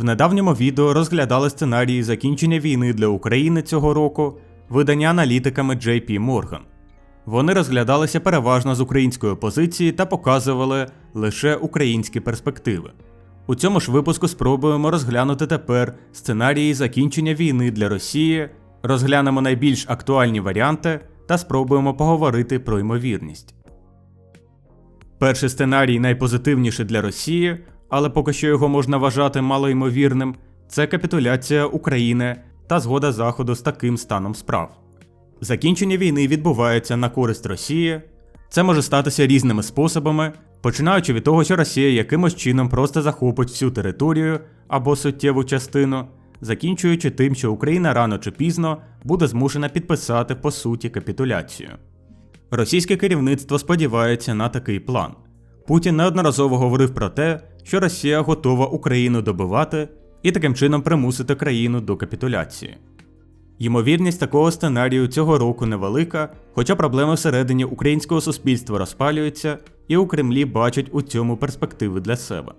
В недавньому відео розглядали сценарії закінчення війни для України цього року, видання аналітиками JP Morgan. Вони розглядалися переважно з української позиції та показували лише українські перспективи. У цьому ж випуску спробуємо розглянути тепер сценарії закінчення війни для Росії, розглянемо найбільш актуальні варіанти та спробуємо поговорити про ймовірність. Перший сценарій найпозитивніший для Росії, але поки що його можна вважати малоймовірним, це капітуляція України та згода Заходу з таким станом справ. Закінчення війни відбувається на користь Росії. Це може статися різними способами, починаючи від того, що Росія якимось чином просто захопить всю територію або суттєву частину, закінчуючи тим, що Україна рано чи пізно буде змушена підписати по суті капітуляцію. Російське керівництво сподівається на такий план. Путін неодноразово говорив про те, що Росія готова Україну добивати і таким чином примусити країну до капітуляції. Ймовірність такого сценарію цього року невелика, хоча проблеми всередині українського суспільства розпалюються, і у Кремлі бачать у цьому перспективи для себе.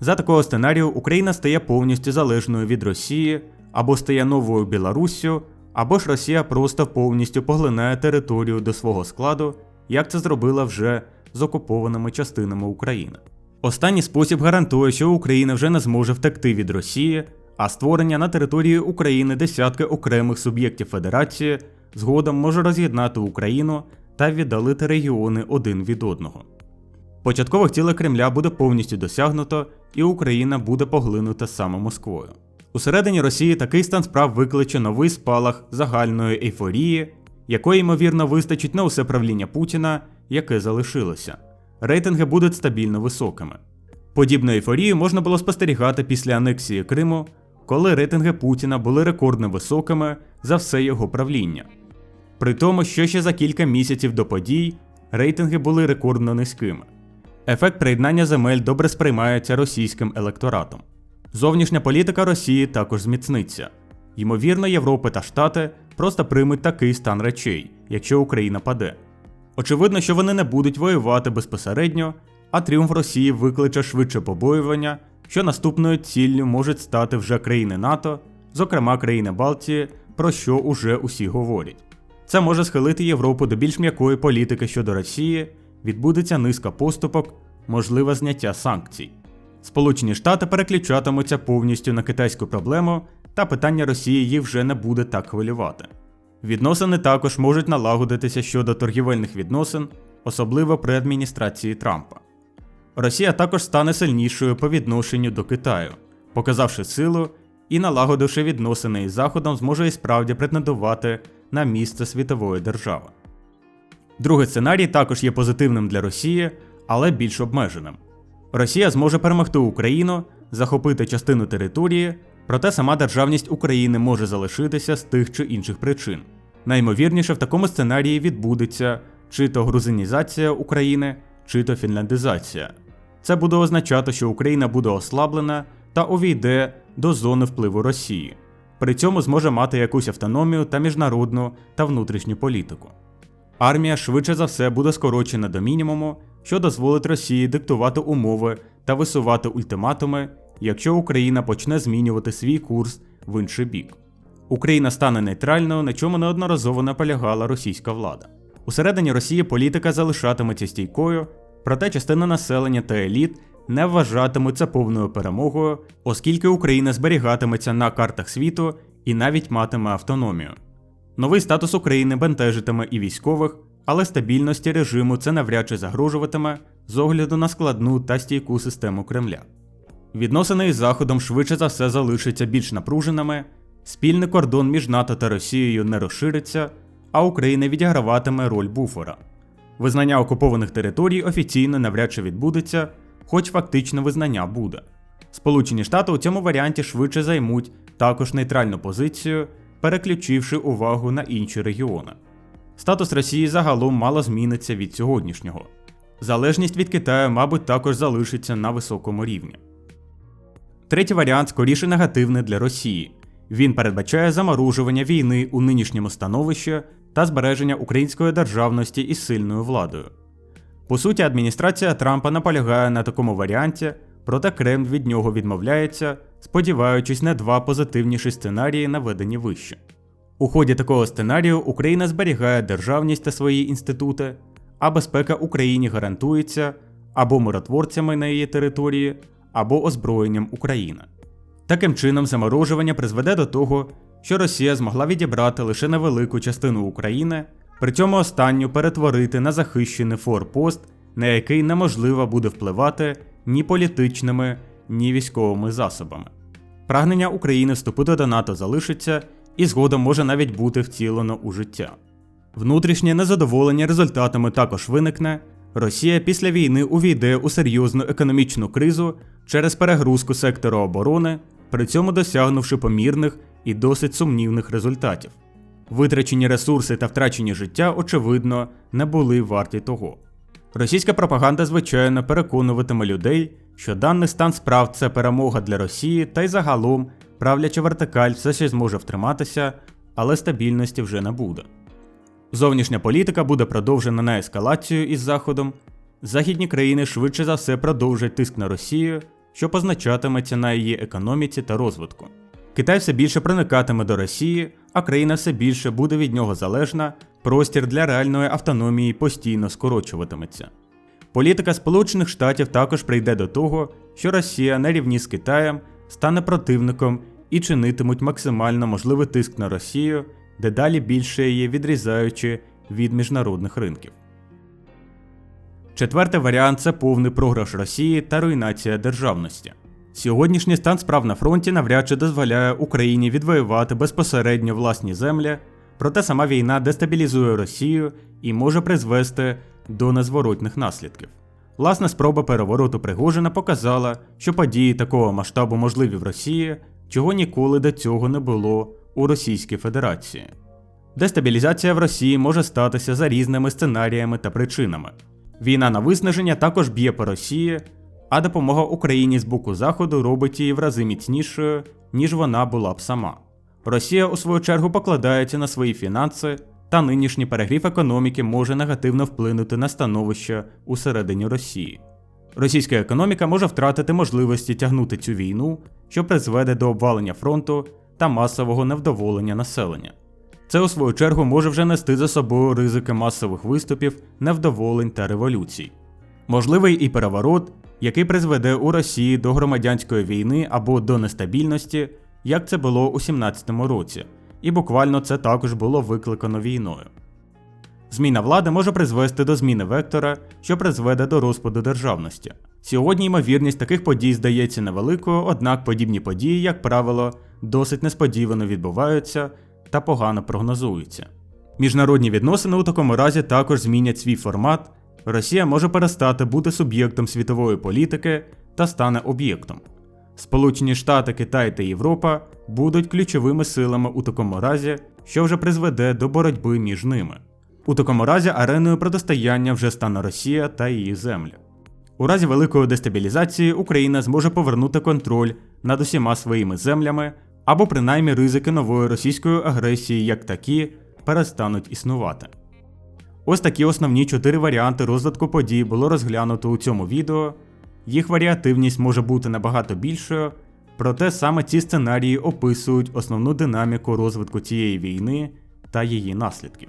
За такого сценарію Україна стає повністю залежною від Росії, або стає новою Білоруссю, або ж Росія просто повністю поглинає територію до свого складу, як це зробила вже з окупованими частинами України. Останній спосіб гарантує, що Україна вже не зможе втекти від Росії, а створення на території України десятки окремих суб'єктів Федерації згодом може роз'єднати Україну та віддалити регіони один від одного. Початкових цілей Кремля буде повністю досягнуто, і Україна буде поглинута саме Москвою. Усередині Росії такий стан справ викличе новий спалах загальної ейфорії, якої, ймовірно, вистачить на усе правління Путіна, яке залишилося. Рейтинги будуть стабільно високими. Подібну ейфорію можна було спостерігати після анексії Криму, коли рейтинги Путіна були рекордно високими за все його правління. При тому, що ще за кілька місяців до подій рейтинги були рекордно низькими. Ефект приєднання земель добре сприймається російським електоратом. Зовнішня політика Росії також зміцниться. Ймовірно, Європа та Штати просто приймуть такий стан речей, якщо Україна паде. Очевидно, що вони не будуть воювати безпосередньо, а тріумф Росії викличе швидше побоювання, що наступною ціллю можуть стати вже країни НАТО, зокрема країни Балтії, про що уже усі говорять. Це може схилити Європу до більш м'якої політики щодо Росії, відбудеться низка поступок, можливе зняття санкцій. Сполучені Штати переключатимуться повністю на китайську проблему, та питання Росії їх вже не буде так хвилювати. Відносини також можуть налагодитися щодо торгівельних відносин, особливо при адміністрації Трампа. Росія також стане сильнішою по відношенню до Китаю, показавши силу і налагодивши відносини із Заходом, зможе і справді претендувати на місце світової держави. Другий сценарій також є позитивним для Росії, але більш обмеженим. Росія зможе перемогти Україну, захопити частину території, проте сама державність України може залишитися з тих чи інших причин. Наймовірніше в такому сценарії відбудеться чи то грузинізація України, чи то фінляндизація. Це буде означати, що Україна буде ослаблена та увійде до зони впливу Росії. При цьому зможе мати якусь автономію та міжнародну та внутрішню політику. Армія швидше за все буде скорочена до мінімуму, що дозволить Росії диктувати умови та висувати ультиматуми, якщо Україна почне змінювати свій курс в інший бік. Україна стане нейтральною, на чому неодноразово наполягала російська влада. Усередині Росії політика залишатиметься стійкою, проте частина населення та еліт не вважатимуть це повною перемогою, оскільки Україна зберігатиметься на картах світу і навіть матиме автономію. Новий статус України бентежитиме і військових, але стабільності режиму це навряд чи загрожуватиме з огляду на складну та стійку систему Кремля. Відносини із Заходом швидше за все залишаться більш напруженими, спільний кордон між НАТО та Росією не розшириться, а Україна відіграватиме роль буфера. Визнання окупованих територій офіційно навряд чи відбудеться, хоч фактично визнання буде. Сполучені Штати у цьому варіанті швидше займуть також нейтральну позицію, переключивши увагу на інші регіони. Статус Росії загалом мало зміниться від сьогоднішнього. Залежність від Китаю, мабуть, також залишиться на високому рівні. Третій варіант скоріше негативний для Росії. Він передбачає заморожування війни у нинішньому становищі та збереження української державності із сильною владою. По суті, адміністрація Трампа наполягає на такому варіанті, проте Кремль від нього відмовляється сподіваючись на два позитивніші сценарії, наведені вище. У ході такого сценарію Україна зберігає державність та свої інститути, а безпека Україні гарантується або миротворцями на її території, або озброєнням України. Таким чином, заморожування призведе до того, що Росія змогла відібрати лише невелику частину України, при цьому останню перетворити на захищений форпост, на який неможливо буде впливати ні політичними, ні військовими засобами. Прагнення України вступити до НАТО залишиться і згодом може навіть бути втілено у життя. Внутрішнє незадоволення результатами також виникне. Росія після війни увійде у серйозну економічну кризу через перегрузку сектору оборони, при цьому досягнувши помірних і досить сумнівних результатів. Витрачені ресурси та втрачені життя, очевидно, не були варті того. Російська пропаганда, звичайно, переконуватиме людей, що даний стан справ це перемога для Росії та й загалом правляча вертикаль все ще зможе втриматися, але стабільності вже не буде. Зовнішня політика буде продовжена на ескалацію із Заходом. Західні країни швидше за все продовжать тиск на Росію, що позначатиметься на її економіці та розвитку. Китай все більше проникатиме до Росії, а країна все більше буде від нього залежна, простір для реальної автономії постійно скорочуватиметься. Політика Сполучених Штатів також прийде до того, що Росія на рівні з Китаєм стане противником і чинитимуть максимально можливий тиск на Росію, дедалі більше її відрізаючи від міжнародних ринків. Четвертий варіант це повний програш Росії та руйнація державності. Сьогоднішній стан справ на фронті навряд чи дозволяє Україні відвоювати безпосередньо власні землі, проте сама війна дестабілізує Росію і може призвести до незворотних наслідків. Власна спроба перевороту Пригожина показала, що події такого масштабу можливі в Росії, чого ніколи до цього не було у Російській Федерації. Дестабілізація в Росії може статися за різними сценаріями та причинами. Війна на виснаження також б'є по Росії, а допомога Україні з боку Заходу робить її в рази міцнішою, ніж вона була б сама. Росія, у свою чергу, покладається на свої фінанси, та нинішній перегрів економіки може негативно вплинути на становище усередині Росії. Російська економіка може втратити можливості тягнути цю війну, що призведе до обвалення фронту та масового невдоволення населення. Це, у свою чергу, може вже нести за собою ризики масових виступів, невдоволень та революцій. Можливий і переворот, який призведе у Росії до громадянської війни або до нестабільності, як це було у 17-му році, і буквально це також було викликано війною. Зміна влади може призвести до зміни вектора, що призведе до розпаду державності. Сьогодні ймовірність таких подій здається невеликою, однак подібні події, як правило, досить несподівано відбуваються та погано прогнозуються. Міжнародні відносини у такому разі також змінять свій формат. Росія може перестати бути суб'єктом світової політики та стане об'єктом. Сполучені Штати, Китай та Європа будуть ключовими силами у такому разі, що вже призведе до боротьби між ними. У такому разі ареною протистояння вже стане Росія та її землі. У разі великої дестабілізації Україна зможе повернути контроль над усіма своїми землями, або принаймні ризики нової російської агресії як такі перестануть існувати. Ось такі основні чотири варіанти розвитку подій було розглянуто у цьому відео. Їх варіативність може бути набагато більшою, проте саме ці сценарії описують основну динаміку розвитку цієї війни та її наслідків.